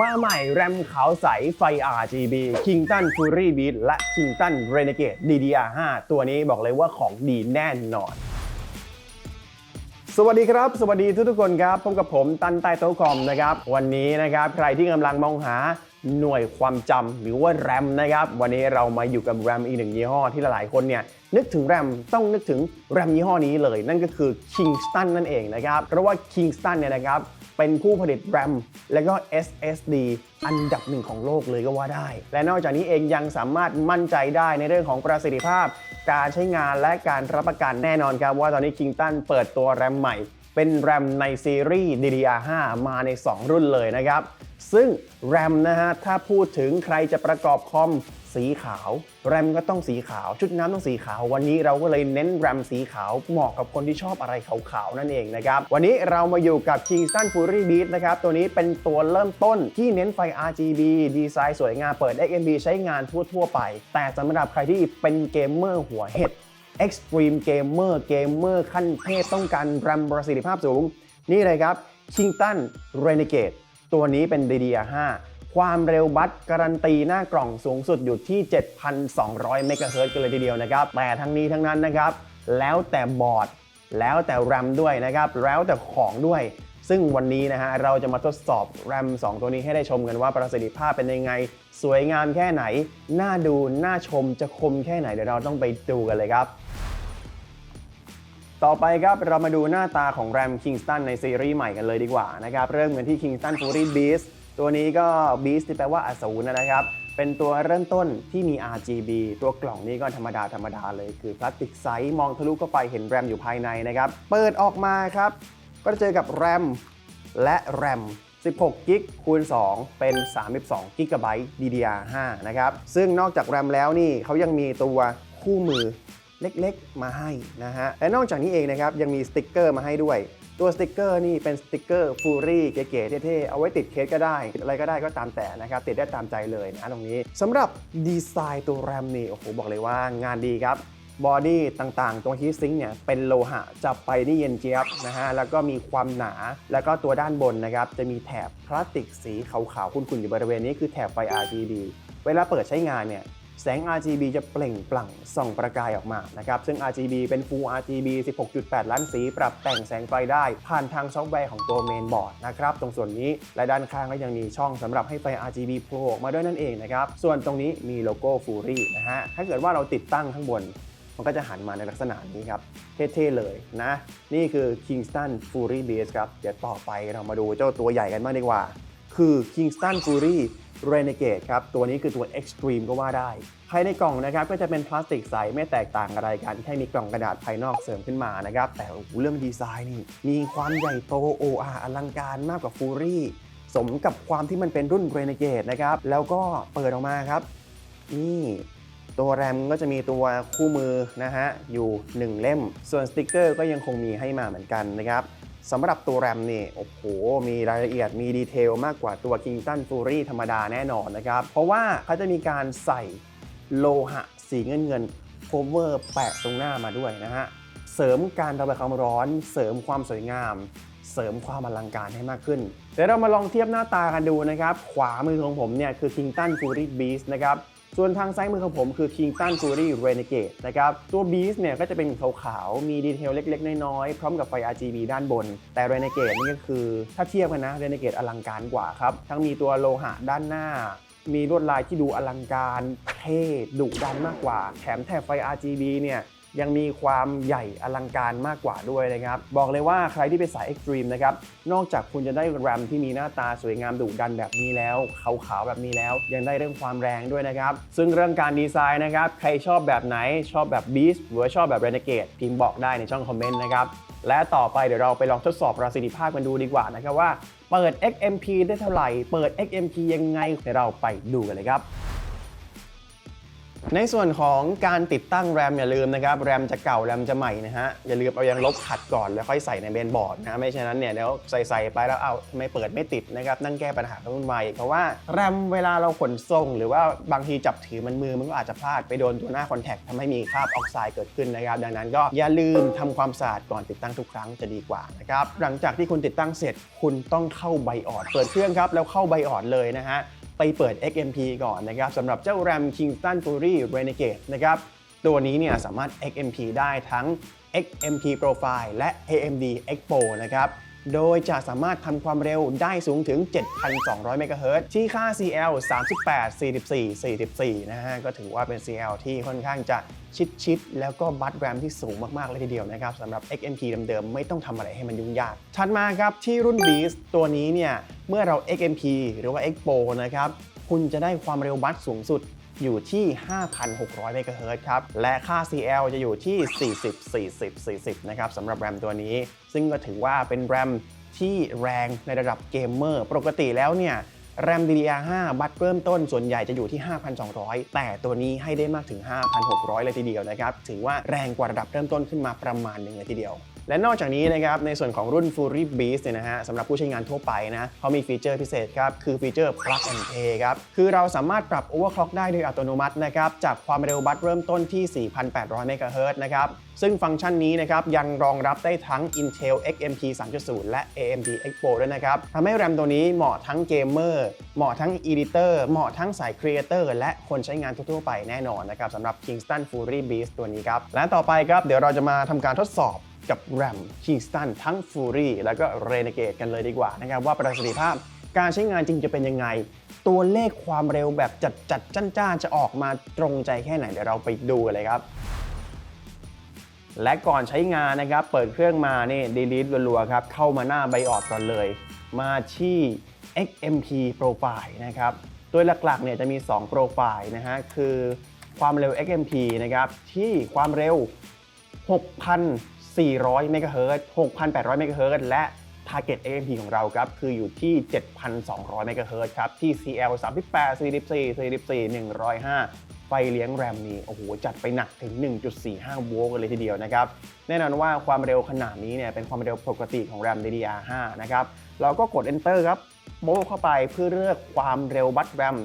มาใหม่แรมขาวใสไฟ RGB Kington Fury Beat และ Kington Renegade DDR5 ตัวนี้บอกเลยว่าของดีแน่นอน สวัสดีครับ สวัสดีทุกทุกๆคนครับพบกับผมตันใต้โต๊ะคอมนะครับ วันนี้นะครับ ใครที่กำลังมองหา หน่วยความจำหรือว่าแรมนะครับ วันนี้เรามาอยู่กับแรมอีกหนึ่งยี่ห้อที่หลายๆคนเนี่ยนึกถึงแรมต้องนึกถึงแรมยี่ห้อนี้เลย นั่นก็คือ Kingston นั่นเองนะครับ เพราะว่า Kingston เนี่ยนะครับเป็นผู้ผลิตแรมและก็ SSD อันดับหนึ่งของโลกเลยก็ว่าได้ และนอกจากนี้เองยังสามารถมั่นใจได้ในเรื่องของประสิทธิภาพ การใช้งานและการรับประกันแน่นอนครับว่าตอนนี้ Kingston เปิดตัวแรมใหม่เป็นแรมในซีรีส์ DDR5 มาใน 2 รุ่นเลยนะครับ ซึ่งแรมนะฮะ ถ้าพูดถึงใครจะประกอบคอมสีขาว แรมก็ต้องสีขาว ชุดน้ำต้องสีขาว วันนี้เราก็เลยเน้นแรมสีขาวเหมาะกับคนที่ชอบอะไรขาวๆ นั่นเองนะครับ วันนี้เรามาอยู่กับ Kingston Fury Beat นะครับ ตัวนี้เป็นตัวเริ่มต้นที่เน้นไฟ RGB ดีไซน์สวยงามเปิด XMB ใช้งานทั่วๆ ไป แต่สำหรับใครที่เป็นเกมเมอร์หัวเห็ด Extreme Gamer Gamer ขั้นเทพต้องการแรมประสิทธิภาพสูง นี่เลยครับ Kingston Renegade ตัวนี้เป็น DDR5 ความเร็วบัสการันตีหน้ากล่องสูงสุดอยู่ที่ 7,200 เมกะเฮิรตซ์กันเลยทีเดียวนะครับ แต่ทั้งนี้ทั้งนั้นนะครับ แล้วแต่บอร์ด แล้วแต่แรมด้วยนะครับ แล้วแต่ของด้วย ซึ่งวันนี้นะฮะเราจะมาทดสอบแรม2ตัวนี้ให้ได้ชมกันว่าประสิทธิภาพเป็นยังไง สวยงามแค่ไหน น่าดู น่าชม จะคมแค่ไหน เดี๋ยวเราต้องไปดูกันเลยครับ ต่อไปครับเรามาดูหน้าตาของแรม Kingston ในซีรีส์ใหม่กันเลยดีกว่านะครับ เริ่มกันที่ Kingston Fury Beast ตัวนี้ก็ Beast ที่แปลว่าอสูรนะครับ เป็นตัวเริ่มต้นที่มี RGB ตัวกล่องนี้ก็ธรรมดาธรรมดาเลยคือพลาสติกใสมองทะลุเข้าไปเห็นแรมอยู่ภายในนะครับ เปิดออกมาครับ ก็จะเจอกับแรมและแรม16กิกคูณ 2 เป็น 32กิกะไบต์ DDR5 นะครับ ซึ่งนอกจากแรมแล้วนี่เขายังมีตัวคู่มือ เล็กๆ มาให้นะฮะ และนอกจากนี้เองนะครับ ยังมีสติกเกอร์มาให้ด้วย ตัวสติกเกอร์นี่เป็นสติกเกอร์ฟูรี่เก๋ๆเท่ๆ เอาไว้ติดเคสก็ได้ติดอะไรก็ได้ก็ตามแต่นะครับ ติดได้ตามใจเลยนะตรงนี้สำหรับดีไซน์ตัวแรมนี่โอ้โหบอกเลยว่างานดีครับบอดี้ต่างๆ ตรงฮีทซิงค์เนี่ยเป็นโลหะจับไปนี่เย็นเจี๊ยบนะฮะ แล้วก็มีความหนา แล้วก็ตัวด้านบนนะครับ จะมีแถบพลาสติกสีขาวๆขุ่นๆ อยู่บริเวณนี้คือแถบไฟ RGB เวลาเปิดใช้งานเนี่ย แสง RGB จะเปล่งปลั่งส่องประกายออกมานะครับ ซึ่ง RGB เป็น Full RGB 16.8 ล้านสี ปรับแต่งแสงไฟได้ ผ่านทางซอฟต์แวร์ของตัวเมนบอร์ดนะครับ ตรงส่วนนี้และด้านข้างก็ยังมีช่องสำหรับให้ไฟ RGB โผล่ออกมาด้วยนั่นเองนะครับ ส่วนตรงนี้มีโลโก้ Fury นะฮะ ถ้าเกิดว่าเราติดตั้งข้างบน มันก็จะหันมาในลักษณะนี้ครับ เท่ๆเลยนะ นี่คือ Kingston Fury Base ครับ เดี๋ยวต่อไปเรามาดูเจ้าตัวใหญ่กันบ้างดีกว่า คือ Kingston Fury Renegade ครับ ตัวนี้คือตัว Extreme ก็ว่าได้ ภายในกล่องนะครับก็จะเป็นพลาสติกใสไม่แตกต่างอะไรกัน แค่มีกล่องกระดาษภายนอกเสริมขึ้นมานะครับ แต่เรื่องดีไซน์นี่ มีความใหญ่โตโออาอลังการมากกว่า Fury สมกับความที่มันเป็นรุ่น Renegade นะครับ แล้วก็เปิดออกมาครับ นี่ตัวแรมก็จะมีตัวคู่มือนะฮะอยู่ 1 เล่ม ส่วนสติกเกอร์ก็ยังคงมีให้มาเหมือนกันนะครับ สำหรับตัวแรมนี่โอ้โห มีรายละเอียดมีดีเทลมากกว่าตัว Kingston Fury ธรรมดาแน่นอนนะครับ เพราะว่าเขาจะมีการใส่โลหะสีเงินเงินโฟเวอร์แปะตรงหน้ามาด้วยนะฮะ เสริมการระบายความร้อน เสริมความสวยงาม เสริมความอลังการให้มากขึ้น เดี๋ยวเรามาลองเทียบหน้าตากันดูนะครับ ขวามือของผมเนี่ยคือ Kingston Fury Beast นะครับ ส่วนทางซ้ายมือของผมคือ Kingston Fury Renegade นะครับ ตัว Beast เนี่ยก็จะเป็นขาวๆ มีดีเทลเล็กๆ น้อยๆ พร้อมกับไฟ RGB ด้านบน แต่ Renegade นี่ก็คือถ้าเทียบกันนะ Renegade อลังการกว่าครับ ทั้งมีตัวโลหะด้านหน้า มีลวดลายที่ดูอลังการ เท่ดุดันมากกว่า แถมแถบไฟ RGB เนี่ย ยังมีความใหญ่อลังการมากกว่าด้วยนะครับ บอกเลยว่าใครที่เป็นสายเอ็กซ์ตรีมนะครับ นอกจากคุณจะได้แรมที่มีหน้าตาสวยงามดุดันแบบนี้แล้วขาวๆแบบนี้แล้ว ยังได้เรื่องความแรงด้วยนะครับ ซึ่งเรื่องการดีไซน์นะครับ ใครชอบแบบไหนชอบแบบ Beast หรือว่าชอบแบบ Renegade พิมพ์บอกได้ในช่องคอมเมนต์นะครับและต่อไปเดี๋ยวเราไปลองทดสอบประสิทธิภาพกันดูดีกว่านะครับว่าเปิด XMP ได้เท่าไหร่ เปิด XMP ยังไงเดี๋ยวเราไปดูกันเลยครับ ในส่วนของการติดตั้งแรมอย่าลืมนะครับแรมจะเก่าแรมจะใหม่นะฮะอย่าลืมเอายังลบขัดก่อนแล้วค่อยใส่ในเมนบอร์ดนะไม่เช่นนั้นเนี่ยเดี๋ยวใส่ๆไปแล้วเอาทำไม่เปิดไม่ติดนะครับนั่งแก้ปัญหาต้องวุ่นวายอีกเพราะว่าแรมเวลาเราขนส่ง หรือว่าบางทีจับถือมันมือมันก็อาจจะพลาดไปโดนตัวหน้าคอนแทคทำให้มีคราบออกไซด์เกิดขึ้นนะครับดังนั้นก็อย่าลืมทำความสะอาดก่อนติดตั้งทุกครั้งจะดีกว่านะครับหลังจากที่คุณติดตั้งเสร็จคุณต้องเข้าไบออดเปิดเครื่องครับแล้วเข้าไบออดเลยนะฮะ ไปเปิด XMP ก่อนนะครับสำหรับเจ้า RAM Kingston Fury Renegade นะครับตัวนี้เนี่ยสามารถ XMP ได้ทั้ง XMP Profile และ AMD Expo นะครับ โดยจะสามารถทำความเร็วได้สูงถึง 7,200 เมกะเฮิรตซ์ที่ค่า CL 38 44 44 นะฮะ ก็ถือว่าเป็น CL ที่ค่อนข้างจะชิดชิดแล้วก็บัตแรมที่สูงมาก ๆ เลยทีเดียวนะครับสำหรับ XMP เดิมๆ ไม่ต้องทำอะไรให้มันยุ่งยาก ถัดมาครับที่รุ่น Beast ตัวนี้เนี่ย เมื่อเรา XMP หรือว่า Expo นะครับ คุณจะได้ความเร็วบัตสูงสุด อยู่ที่ 5,600 เมกะเฮิรตซ์ครับ และค่า CL จะอยู่ที่ 40 40 40 นะครับสำหรับแรมตัวนี้ ซึ่งก็ถือว่าเป็นแรมที่แรงในระดับเกมเมอร์ ปกติแล้วเนี่ยแรม DDR5 บัตรเริ่มต้นส่วนใหญ่จะอยู่ที่ 5,200 แต่ตัวนี้ให้ได้มากถึง 5,600 เลยทีเดียวนะครับ ถือว่าแรงกว่าระดับเริ่มต้นขึ้นมาประมาณหนึ่งเลยทีเดียว และนอกจากนี้นะครับในส่วนของรุ่น Fury Beast เนี่ยนะฮะสำหรับผู้ใช้งานทั่วไปนะเขามีฟีเจอร์พิเศษครับคือฟีเจอร์ Plug and Play ครับคือเราสามารถปรับ overclock ได้โดยอัตโนมัตินะครับจากความเร็วบัตเริ่มต้นที่ 4,800 เมกะเฮิรตซ์นะครับซึ่งฟังก์ชันนี้นะครับยังรองรับได้ทั้ง Intel XMP 3.0 และ AMD Expo ด้วยนะครับทำให้แรมตัวนี้เหมาะทั้งเกมเมอร์เหมาะทั้ง Editor เหมาะทั้งสาย Creator และคนใช้งานทั่วไปแน่นอนนะครับสำหรับ Kingston Fury Beast ตัวนี้ครับและต่อไปครับเดี๋ยวเราจะมาทำการทดสอบ กับ RAM Kingston ทั้ง Fury แล้วก็ Renegade กันเลยดีกว่านะครับว่าประสิทธิภาพการใช้งานจริงจะเป็นยังไง ตัวเลขความเร็วแบบจัดจัดจ้านๆจะออกมาตรงใจแค่ไหน เดี๋ยวเราไปดูกันเลยครับ และก่อนใช้งานนะครับ เปิดเครื่องมานี่ delete รัวๆครับ เข้ามาหน้าไบออดก่อนเลย มาที่ XMP Profile นะครับ โดยหลักๆเนี่ยจะมี 2 โปรไฟล์นะฮะ คือความเร็ว XMP นะครับ ที่ความเร็ว 400 เมกะเฮิรตซ์6,800 เมกะเฮิรตซ์และ Target XMP ของเราครับ คืออยู่ที่ 7,200 เมกะเฮิรตซ์ครับ ที่ CL 38 44 44 105 ไฟเลี้ยงแรมนี้ โอ้โห จัดไปหนักถึง 1.45 โวลต์กันเลยทีเดียวนะครับ แน่นอนว่าความเร็วขนาดนี้เนี่ย เป็นความเร็วปกติของแรม DDR5 นะครับ เราก็กด Enter ครับโบะเข้าไปเพื่อเลือกความเร็วบัตแรม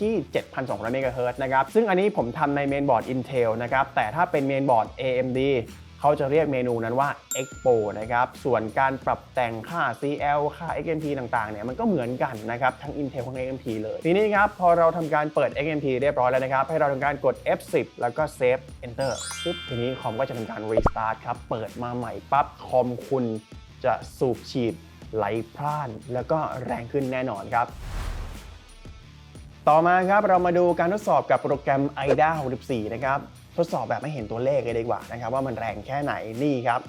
ที่ 7,200 เมกะเฮิรตซ์นะครับ ซึ่งอันนี้ผมทำในเมนบอร์ด Intel นะครับ แต่ถ้าเป็นเมนบอร์ด AMD เขาจะเรียกเมนูนั้นว่า Expo นะครับ ส่วนการปรับแต่งค่า CL ค่า XMP ต่างๆ เนี่ย มันก็เหมือนกันนะครับ ทั้ง Intel ทั้ง AMD เลย ทีนี้ครับ พอเราทำการเปิด XMP เรียบร้อยแล้วนะครับ ให้เราทำการกด F10 แล้วก็ Save Enter ปึ๊บ ทีนี้คอมก็จะทำการ Restart ครับ เปิดมาใหม่ปั๊บ คอมคุณจะสูบฉีดไหลพร่าน แล้วก็แรงขึ้นแน่นอนครับต่อมาครับเรามาดูการทดสอบกับโปรแกรม IDA 64 นะครับ ทดสอบแบบไม่เห็นตัวเลขเลยดีกว่านะครับว่ามันแรงแค่ไหนนี่ครับ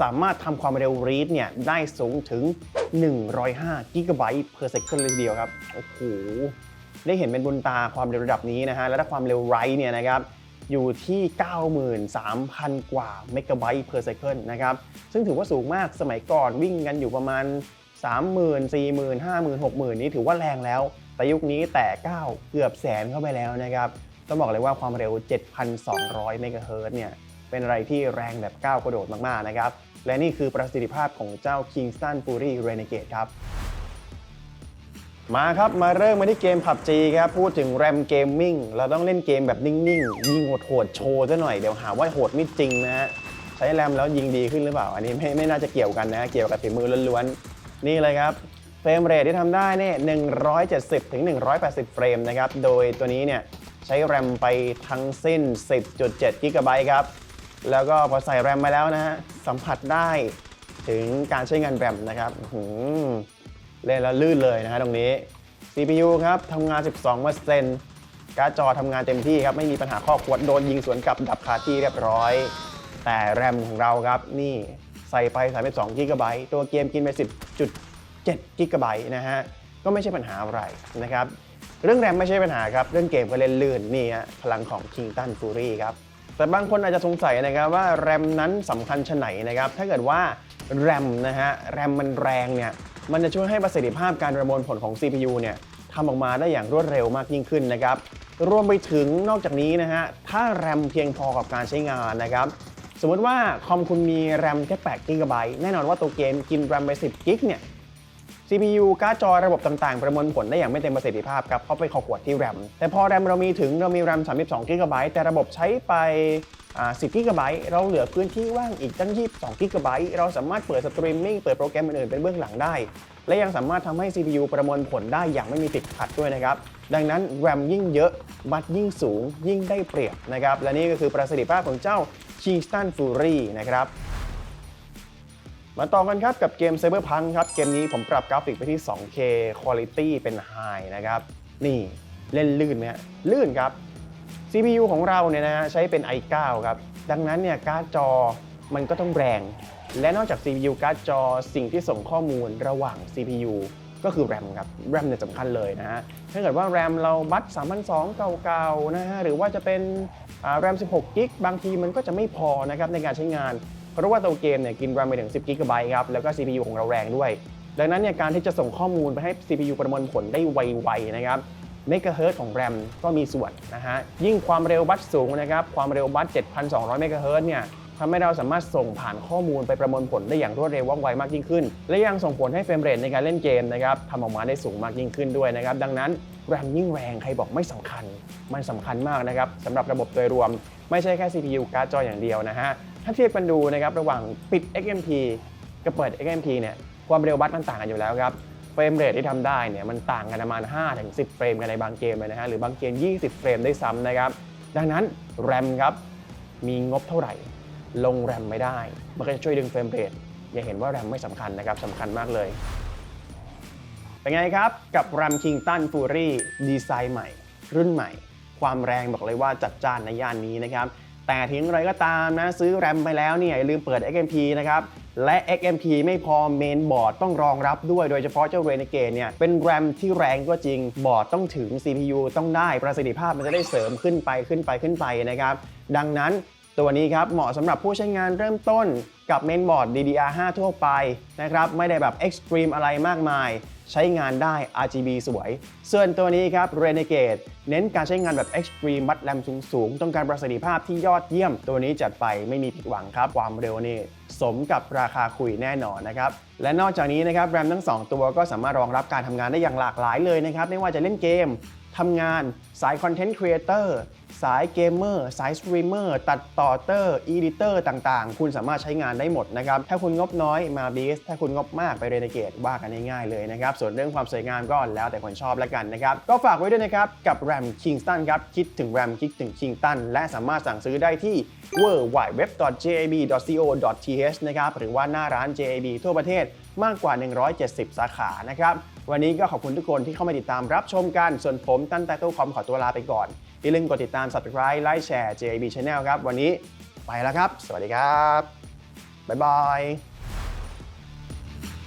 สามารถทำความเร็ว read เนี่ยได้สูงถึง 105 กิกะไบต์ per second เลยทีเดียวครับโอ้โหได้เห็นเป็นบนตาความเร็วระดับนี้นะฮะแล้วถ้าความเร็ว write เนี่ยนะครับอยู่ที่ 93,000 กว่าเมกะไบต์ per second นะครับซึ่งถือว่าสูงมากสมัยก่อนวิ่งกันอยู่ประมาณ 30,000 40,000 50,000 60,000 นี้ถือว่าแรงแล้วแต่ยุคนี้แต่9เกือบแสนเข้าไปแล้วนะครับ ต้องบอกเลยว่าความเร็ว 7,200 เมกะเฮิรตซ์เนี่ยเป็นอะไรที่แรงแบบก้าวกระโดดมาก ๆ นะครับ และนี่คือประสิทธิภาพของเจ้า Kingston Fury Renegade ครับ มาครับ มาเริ่มมาที่เกม PUBG ครับ พูดถึงแรมเกมมิ่งเราต้องเล่นเกมแบบนิ่ง ๆ ยิงโหดๆโชว์ซะหน่อย เดี๋ยวหาว่าโหดไม่จริงนะฮะ ใช้แรมแล้วยิงดีขึ้นหรือเปล่า อันนี้ไม่ไม่น่าจะเกี่ยวกันนะ เกี่ยวกับฝีมือล้วนๆ นี่เลยครับเฟรมเรทที่ทำได้เนี่ย170ถึง180 เฟรมนะครับ โดยตัวนี้เนี่ย ใช้แรมไปทั้งสิ้น 10.7กิกะไบต์ครับ แล้วก็พอใส่แรมมาแล้วนะฮะ สัมผัสได้ถึงการใช้งานแรมนะครับอื้อหือเล่นแล้วลื่นเลยนะฮะตรงนี้ CPU ครับทำงาน 12%การ์ดจอทำงานเต็มที่ครับ ไม่มีปัญหาข้อควรโดนยิงสวนกลับดับคาที่เรียบร้อย แต่แรมของเราครับนี่ใส่ไป 32กิกะไบต์ตัวเกมกินไป 10.7กิกะไบต์นะฮะ ก็ไม่ใช่ปัญหาอะไรนะครับ เรื่องแรมไม่ใช่ปัญหาครับเรื่องเกมก็เล่นลื่นนี่ฮะพลังของ Kingston Fury ครับ แต่บางคนอาจจะสงสัยนะครับว่าแรมนั้นสำคัญชะไหนนะครับ ถ้าเกิดว่าแรมนะฮะแรมมันแรงเนี่ยมันจะช่วยให้ประสิทธิภาพการประมวลผลของ CPU เนี่ยทำออกมาได้อย่างรวดเร็วมากยิ่งขึ้นนะครับ รวมไปถึงนอกจากนี้นะฮะ ถ้าแรมเพียงพอกับการใช้งานนะครับ สมมติว่าคอมคุณมีแรมแค่8กิกะไบต์แน่นอนว่าตัวเกมกินแรมไป 10กิกเนี่ย CPU การ์ดจอระบบต่างๆ ประมวลผลได้อย่างไม่เต็มประสิทธิภาพครับเพราะไปขอขวดที่แรมแต่พอแรมเรามีถึงเรามีแรม32กิกะไบต์แต่ระบบใช้ไป 10กิกะไบต์เราเหลือพื้นที่ว่างอีกตั้ง 22กิกะไบต์เราสามารถเปิดสตรีมมิ่งเปิดโปรแกรมอื่นๆเป็นเบื้องหลังได้ และยังสามารถทำให้ CPU ประมวลผลได้อย่างไม่มีติดขัดด้วยนะครับดังนั้น RAM ยิ่งเยอะบัตยิ่งสูงยิ่งได้เปรียบนะครับและนี่ก็คือประสิทธิภาพของเจ้า Kingston Fury นะครับ มาต่อกันครับกับเกม Cyberpunk ครับ เกมนี้ผมปรับกราฟิกไปที่ 2K Quality เป็น High นะครับ นี่เล่นลื่นไหมลื่นครับ CPU ของเราเนี่ยนะฮะใช้เป็น i9 ครับ ดังนั้นเนี่ยการ์ดจอมันก็ต้องแรง และนอกจาก CPU การ์ดจอสิ่งที่ส่งข้อมูลระหว่าง CPU ก็คือ RAM ครับ RAM เนี่ยสำคัญเลยนะฮะ ถ้าเกิดว่า RAM เราบัต3,200เก่าๆนะฮะ หรือว่าจะเป็น RAM 16กิกบางทีมันก็จะไม่พอนะครับในการใช้งาน ราะว่าตัวเกมเนี่ยกิน RAM ไปถึง 10 g b ครับ แล้วก็ CPU ของเราแรงด้วย ดังนั้นเนี่ยการที่จะส่งข้อมูลไปให้ CPU ประมวลผลได้ไวๆนะครับเมกะเฮิรตซ์ของ RAM ก็มีส่วนนะฮะ ยิ่งความเร็วบัตสูงนะครับ ความเร็วบัต7,200 เมกะเฮิรตซ์เนี่ยทำให้เราสามารถส่งผ่านข้อมูลไปประมวลผลได้อย่างรวดเร็วว่องไวมากยิ่งขึ้น และยังส่งผลให้เฟรมเรทในการเล่นเกมนะครับทำออกมาได้สูงมากยิ่งขึ้นด้วยนะครับ ดังนั้น RAM ยิ่งแรงใครบอกไม่สำคัญ มันสำคัญมากนะครับสำหรับระบบโดยรวม ไม่ใช่แค่ CPU การ์ดจออย่างเดียวนะฮะ ถ้าเทียบกันดูนะครับระหว่างปิด XMP กับเปิด XMP เนี่ยความเร็วบัตมันต่างกันอยู่แล้วครับเฟรมเรทที่ทำได้เนี่ยมันต่างกันประมาณ 5-10 เฟรมกันในบางเกมเลยนะฮะหรือบางเกม 20 เฟรมได้ซ้ำนะครับ ดังนั้น RAM ครับมีงบเท่าไหร่ ลง RAM ไม่ได้ มันก็จะช่วยดึงเฟรมเรทอย่าเห็นว่า RAM ไม่สำคัญนะครับสำคัญมากเลย เป็นไงครับ กับ RAM Kingston Fury ดีไซน์ใหม่ รุ่นใหม่ ความแรงบอกเลยว่าจัดจ้านในย่านนี้นะครับ แต่ถึงอะไรก็ตามนะซื้อ RAM ไปแล้วเนี่ยอย่าลืมเปิด XMP นะครับและ XMP ไม่พอเมนบอร์ดต้องรองรับด้วยโดยเฉพาะเจ้า Renegade เนี่ยเป็น RAM ที่แรงก็จริงบอร์ดต้องถึง CPU ต้องได้ประสิทธิภาพมันจะได้เสริมขึ้นไปขึ้นไปขึ้นไปนะครับดังนั้นตัวนี้ครับเหมาะสำหรับผู้ใช้งานเริ่มต้นกับเมนบอร์ด DDR5 ทั่วไปนะครับไม่ได้แบบ Extreme อะไรมากมาย ใช้งานได้ RGB สวย ส่วนตัวนี้ครับ Renegade เน้นการใช้งานแบบ Extreme บัตแรมสูงๆ ต้องการประสิทธิภาพที่ยอดเยี่ยม ตัวนี้จัดไปไม่มีผิดหวังครับ ความเร็วนี่สมกับราคาคุยแน่นอนนะครับ และนอกจากนี้นะครับแรมทั้ง 2 ตัวก็สามารถรองรับการทำงานได้อย่างหลากหลายเลยนะครับ ไม่ว่าจะเล่นเกมทำงานสายคอนเทนต์ครีเอเตอร์ สายเกมเมอร์สายสตรีมเมอร์ตัดต่อเตอร์อีดิเตอร์ต่างๆ คุณสามารถใช้งานได้หมดนะครับ ถ้าคุณงบน้อยมาบีสถ้าคุณงบมากไปเรนเกตว่ากันง่ายๆเลยนะครับ ส่วนเรื่องความสวยงามก็แล้วแต่คนชอบแล้วกันนะครับ ก็ฝากไว้ด้วยนะครับ กับ RAM Kingston ครับ คิดถึง RAM คิดถึง Kingston และสามารถสั่งซื้อได้ที่ w w w j a b c o t h นะครับหรือว่าหน้าร้าน JAB ทั่วประเทศมากกว่า 170 สาขานะครับ วันนี้ก็ขอบคุณทุกคนที่เข้ามาติดตามรับชมกัน ส่วนผมตั้นแต่ตู้คอมขอตัวลาไปก่อน อย่าลืมกดติดตาม subscribe ไลค์แชร์ JIB Channel ครับ วันนี้ไปแล้วครับ สวัสดีครับ บ๊ายบาย